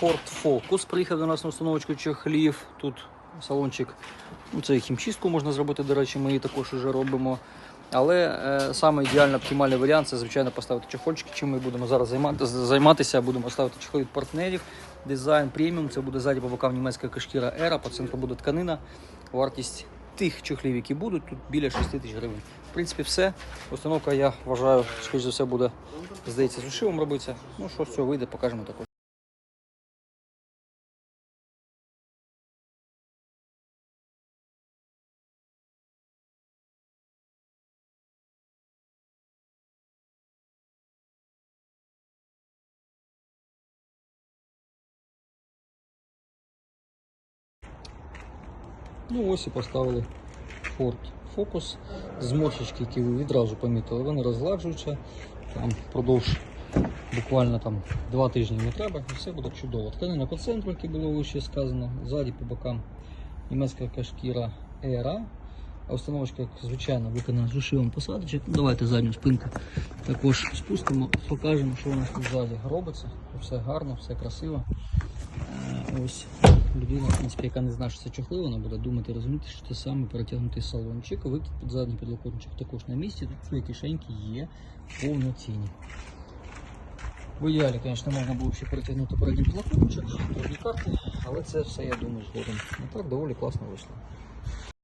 Ford Focus приїхав до нас на установочку чехлів. Тут салончик, ну це хімчистку можна зробити, до речі, ми її також вже робимо. Але е, саме ідеальний оптимальний варіант це, звичайно, поставити чехольчики, чим ми будемо зараз займати, займатися. Будемо ставити чехли від партнерів. Дизайн преміум. Це буде ззаді по бокам німецька кашкіра Ера, по центру буде тканина. Вартість тих чехлів, які будуть, тут біля 6 тисяч гривень. В принципі, все. Установка, я вважаю, скоріш за все, буде, здається, з ушивом робитися. Ну, що з цього вийде, покажемо також. Ну ось і поставили Ford Focus. Зморшечки, які ви відразу помітили, вони розгладжуються. Там впродовж буквально там два тижні не треба, і все буде чудово. Тканина по центру, як було вище сказано, ззаді по бокам німецька кашкіра Era. А установочка, як звичайно, виконана з ушивом посадочок. Давайте задню спинку також спустимо, покажемо, що у нас тут ззаді робиться. Все гарно, все красиво. Ось людина, в принципі, яка не знає, що це чохли, вона буде думати, розуміти, що це саме перетягнутий салончик. Викид під задній підлокотничок також на місці. Тут свої кишеньки є повноцінні. В ідеалі, звісно, можна було ще перетягнути передній підлокотничок, передні карти, але це все, я думаю, згодом. Ну так доволі класно вийшло.